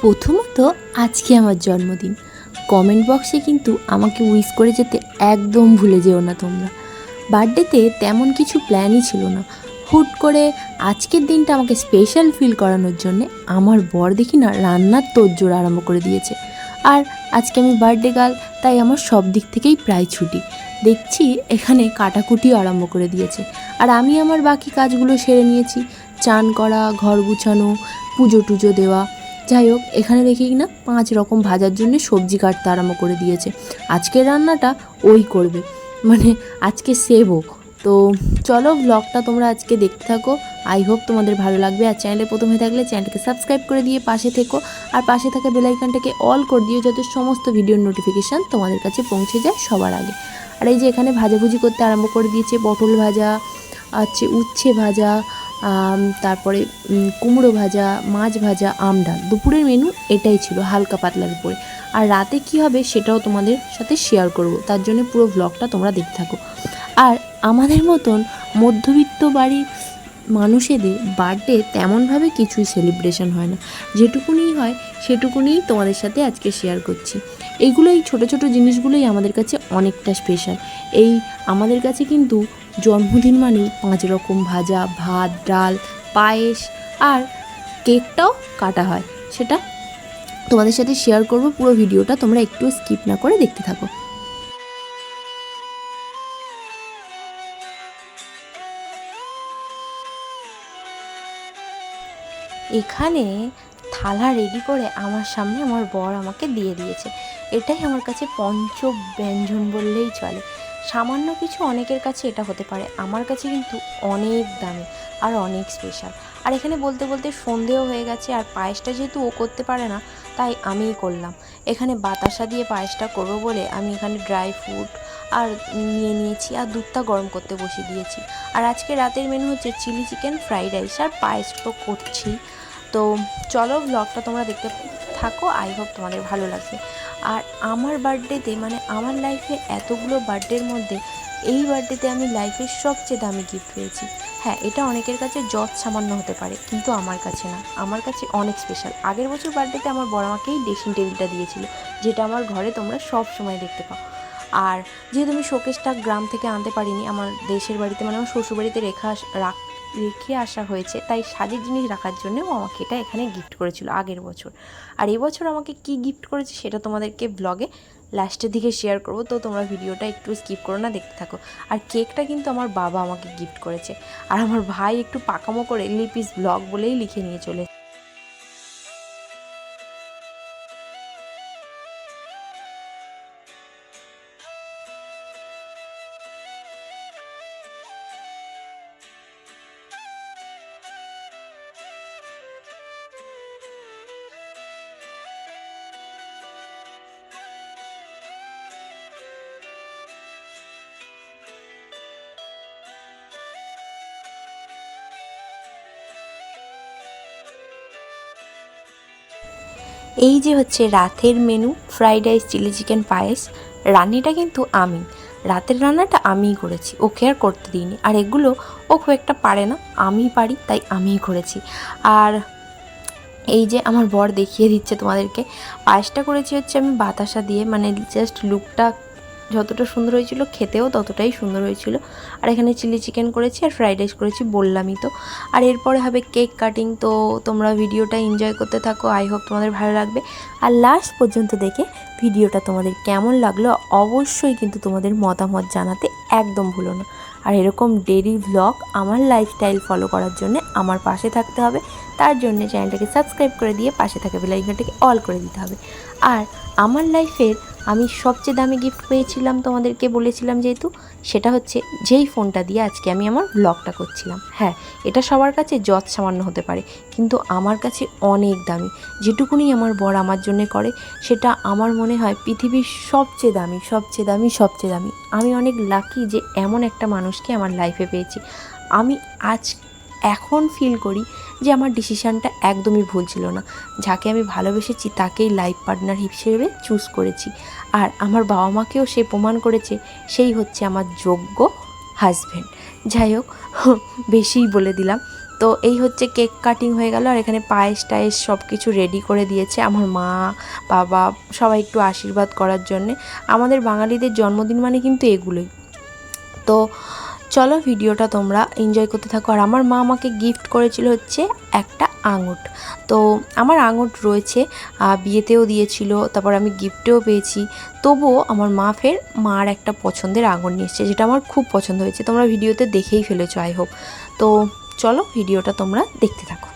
প্রথমত আজকে আমার জন্মদিন। কমেন্ট বক্সে কিন্তু আমাকে উইশ করে যেতে একদম ভুলে যেও না তোমরা। বার্থডেতে তেমন কিছু প্ল্যানই ছিল না। হুট করে আজকের দিনটা আমাকে স্পেশাল ফিল করানোর জন্যে আমার বর দেখি না রান্নার তোড়জোড় আরম্ভ করে দিয়েছে। আর আজকে আমি বার্থডে গার্ল, তাই আমার সব দিক থেকেই প্রায় ছুটি। দেখছি এখানে কাটাকুটিও আরম্ভ করে দিয়েছে। আর আমি আমার বাকি কাজগুলো সেরে নিয়েছি। চান করা, ঘর গুছানো, পুজো টুজো দেওয়া যাই হোক, এখানে দেখি না পাঁচ রকম ভাজার জন্য সবজি কাটতে আরম্ভ করে দিয়েছে। আজকের রান্নাটা ওই করবে। মানে আজকে সেবো তো চলো ব্লগটা তোমরা আজকে দেখতে থাকো। আই হোপ তোমাদের ভালো লাগবে। আর চ্যানেলে প্রথম হয়ে থাকলে চ্যানেলকে সাবস্ক্রাইব করে দিয়ে পাশে থেকো। আর পাশে থাকা বেলাইকানটাকে অল করে দিও যাতে সমস্ত ভিডিওর নোটিফিকেশান তোমাদের কাছে পৌঁছে যায় সবার আগে। আর এই যে এখানে ভাজাভুজি করতে আরম্ভ করে দিয়েছে। পটল ভাজা, আছে উচ্ছে ভাজা তারপরে কুমড়ো ভাজা, মাছ ভাজা, আম ডাল। দুপুরের মেনু এটাই ছিল, হালকা পাতলার উপরে। আর রাতে কি হবে সেটাও তোমাদের সাথে শেয়ার করব। তার জন্য পুরো ব্লগটা তোমরা দেখতে থাকো। আর আমাদের মতন মধ্যবিত্ত বাড়ির মানুষেদের বার্থডে তেমনভাবে কিছুই সেলিব্রেশন হয় না। যেটুকুনি হয়, সেটুকুনিই তোমাদের সাথে আজকে শেয়ার করছি। এইগুলো এই ছোটো ছোটো জিনিসগুলোই আমাদের কাছে অনেকটা স্পেশাল এই আমাদের কাছে কিন্তু জন্মদিন মানেই পাঁচ রকম ভাজা, ভাত, ডাল, পায়েস আর কেকটাও কাটা হয়। সেটা তোমাদের সাথে শেয়ার করব, পুরো ভিডিওটা তোমরা একটু স্কিপ না করে দেখতে থাকো। এখানে থালা রেডি করে আমার সামনে আমার বর আমাকে দিয়ে দিয়েছে। এটাই আমার কাছে পঞ্চ ব্যঞ্জন বললেই চলে। সামান্য কিছু অনেকের কাছে এটা হতে পারে। আমার কাছে কিন্তু অনেক দামি আর অনেক স্পেশাল আর এখানে বলতে বলতে সন্ধেও হয়ে গেছে আর পায়েসটা যেহেতু ও করতে পারে না, তাই আমিই করলাম। এখানে বাতাসা দিয়ে পায়েসটা করব বলে আমি এখানে ড্রাই ফ্রুট আর নিয়ে নিয়েছি আর দুধটা গরম করতে বসিয়ে দিয়েছি। আর আজকে রাতের মেনু হচ্ছে চিলি চিকেন ফ্রাইড রাইস আর পায়েস তো করছি। তো চলো ব্লগটা তোমরা দেখতে থাকো। আই হোপ তোমাদের ভালো লাগবে। আর আমার বার্থডেতে মানে আমার লাইফে এতগুলো বার্থডের মধ্যে, এই বার্থডেতে আমি লাইফের সবচেয়ে দামি গিফট পেয়েছি। হ্যাঁ এটা অনেকের কাছে যত সামান্য হতে পারে, কিন্তু আমার কাছে না। আমার কাছে অনেক স্পেশাল আগের বছর বার্থডেতে আমার বড় আমাকেই ড্রেসিং টেবিলটা দিয়েছিল, যেটা আমার ঘরে তোমরা সব সময় দেখতে পাও। আর যেহেতু আমি শোকেসটা গ্রাম থেকে আনতে পারিনি, আমার দেশের বাড়িতে মানে আমার শ্বশুরবাড়িতে রেখা রাখ রেখে আসা হয়েছে, তাই সাজের জিনিস রাখার জন্যও আমাকে এটা এখানে গিফট করেছিল আগের বছর। আর এবছর আমাকে কি গিফট করেছে সেটা তোমাদেরকে ব্লগে লাস্টের দিকে শেয়ার করব, তো তোমরা ভিডিওটা একটু স্কিপ করো না, দেখতে থাকো। আর কেকটা কিন্তু আমার বাবা আমাকে গিফট করেছে। আর আমার ভাই একটু পাকামো করে লিপিস ব্লগ বলেই লিখে নিয়ে চলে এই যে হচ্ছে রাতের menu fried rice chilli chicken পায়েস, রান্নাটা কিন্তু আমি। রাতের রান্নাটা আমিই করেছি, ওকে আর করতে দিইনি। আর এগুলো ও খুব একটা পারে না আমি পারি, তাই আমিই করেছি। আর এই যে আমার বর দেখিয়ে দিচ্ছে তোমাদেরকে, পায়েসটা করেছি হচ্ছে আমি বাতাসা দিয়ে মানে জাস্ট লুকটা যতটা সুন্দর হয়েছিল খেতেও ততটাই সুন্দর হয়েছিল। আর এখানে চিলি চিকেন করেছি আর ফ্রাইড রাইস করেছি বললামই তো। আর এরপরে হবে কেক কাটিং, তো তোমরা ভিডিওটা এনজয় করতে থাকো। আই হোপ তোমাদের ভালো লাগবে। আর লাস্ট পর্যন্ত দেখে ভিডিওটা তোমাদের কেমন লাগল, অবশ্যই কিন্তু তোমাদের মতামত জানাতে একদম ভুলো না। আর এরকম ডেলি ভ্লগ আমার লাইফস্টাইল ফলো করার জন্য আমার পাশে থাকতে হবে। তার জন্য চ্যানেলটাকে সাবস্ক্রাইব করে দিয়ে পাশে থাকা বেলাইকনটাকে অল করে দিতে হবে। আর আমার লাইফের আমি সবচেয়ে দামি গিফট পেয়েছিলাম তোমাদেরকে বলেছিলাম যেহেতু, সেটা হচ্ছে যেই ফোনটা দিয়ে আজকে আমি আমার ব্লগটা করছিলাম। হ্যাঁ এটা সবার কাছে যৎ সামান্য হতে পারে, কিন্তু আমার কাছে অনেক দামি। যেটুকুনি আমার বর আমার জন্য করে, সেটা আমার মনে হয় পৃথিবীর সবচেয়ে দামি সবচেয়ে দামি সবচেয়ে দামি। আমি অনেক লাকি যে এমন একটা মানুষকে আমার লাইফে পেয়েছি। আমি আজ এখন ফিল করি যে আমার ডিসিশানটা একদমই ভুল ছিল না। যাকে আমি ভালোবেসেছি তাকেই লাইফ পার্টনার হিসেবে চুজ করেছি। আর আমার বাবা মাকেও সে প্রমাণ করেছে, সেই হচ্ছে আমার যোগ্য হাজব্যান্ড যাই হোক, বেশিই বলে দিলাম। তো এই হচ্ছে কেক কাটিং হয়ে গেল, আর এখানে পায়েস টায়েস সব কিছু রেডি করে দিয়েছে আমার মা, বাবা, সবাই একটু আশীর্বাদ করার জন্যে। আমাদের বাঙালিদের জন্মদিন মানে কিন্তু এগুলোই। তো চলো, ভিডিওটা তোমরা এনজয় করতে থাকো। আর আমার মা আমাকে গিফট করেছিল হচ্ছে একটা আঙুট। তো আমার আঙুট রয়েছে বিয়েতেও দিয়েছিল, তারপর আমি গিফটেও পেয়েছি। তবুও আমার মা ফের মার একটা পছন্দের আঙুট নিয়ে এসছে, যেটা আমার খুব পছন্দ হয়েছে। তোমরা ভিডিওতে দেখেই ফেলেছো আই হোপ তো চলো, ভিডিওটা তোমরা দেখতে থাকো।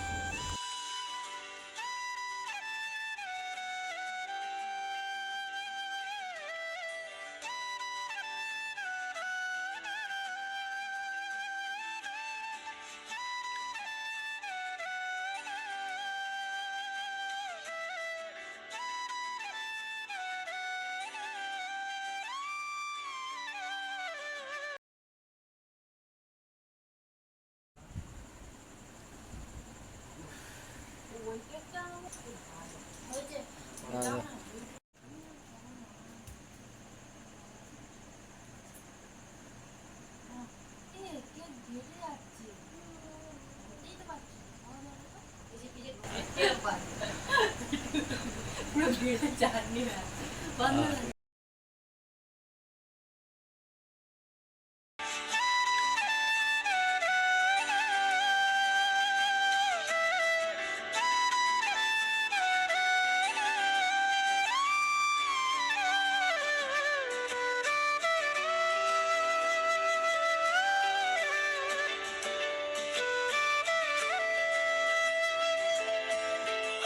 给他加点面完了